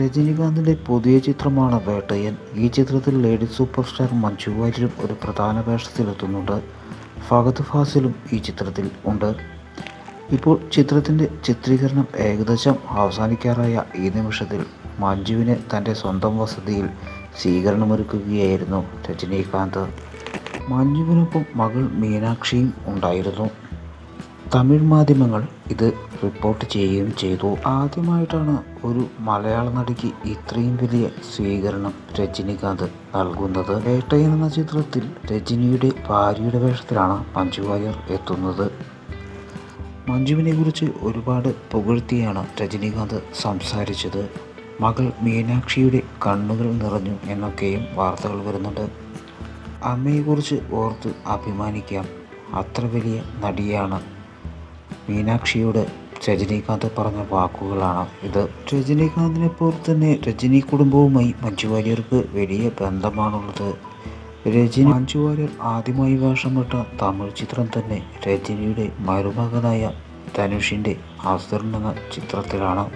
രജനികാന്തിന്റെ പുതിയ ചിത്രമാണ് വേട്ടയൻ. ഈ ചിത്രത്തിൽ ലേഡി സൂപ്പർ സ്റ്റാർ മഞ്ജു വാര്യരും ഒരു പ്രധാന വേഷത്തിലെത്തുന്നുണ്ട്. ഫഹദ് ഫാസിലും ഈ ചിത്രത്തിൽ ഉണ്ട്. ഇപ്പോൾ ചിത്രത്തിന്റെ ചിത്രീകരണം ഏകദേശം അവസാനിക്കാറായ ഈ നിമിഷത്തിൽ മഞ്ജുവിനെ തന്റെ സ്വന്തം വസതിയിൽ സ്വീകരണമൊരുക്കുകയായിരുന്നു രജനീകാന്ത്. മഞ്ജുവിനൊപ്പം മകൾ മീനാക്ഷിയും ഉണ്ടായിരുന്നു. തമിഴ് മാധ്യമങ്ങൾ ഇത് റിപ്പോർട്ട് ചെയ്യുകയും ചെയ്തു. ആദ്യമായിട്ടാണ് ഒരു മലയാള നടിക്ക് ഇത്രയും വലിയ സ്വീകരണം രജനികാന്ത് നൽകുന്നത്. വേട്ടയൻ എന്ന ചിത്രത്തിൽ രജനിയുടെ ഭാര്യയുടെ വേഷത്തിലാണ് മഞ്ജു വാര്യർ എത്തുന്നത്. മഞ്ജുവിനെ കുറിച്ച് ഒരുപാട് പുകഴ്ത്തിയാണ് രജനീകാന്ത് സംസാരിച്ചത്. മകൾ മീനാക്ഷിയുടെ കണ്ണുകൾ നിറഞ്ഞു എന്നൊക്കെയും വാർത്തകൾ വരുന്നുണ്ട്. അമ്മയെക്കുറിച്ച് ഓർത്ത് അഭിമാനിക്കാം. അത്ര വലിയ നടിയാണ് മീനാക്ഷിയോട് രജനീകാന്ത് പറഞ്ഞ വാക്കുകളാണ് ഇത്. രജനീകാന്തിനെ പോലെ തന്നെ രജനി കുടുംബവുമായി മഞ്ജു വാര്യർക്ക് വലിയ ബന്ധമാണുള്ളത്. രജനി മഞ്ജു വാര്യർ ആദ്യമായി വേഷമിട്ട തമിഴ് ചിത്രം തന്നെ രജനിയുടെ മരുമകനായ ധനുഷിന്റെ അവസരം എന്ന ചിത്രത്തിലാണ്.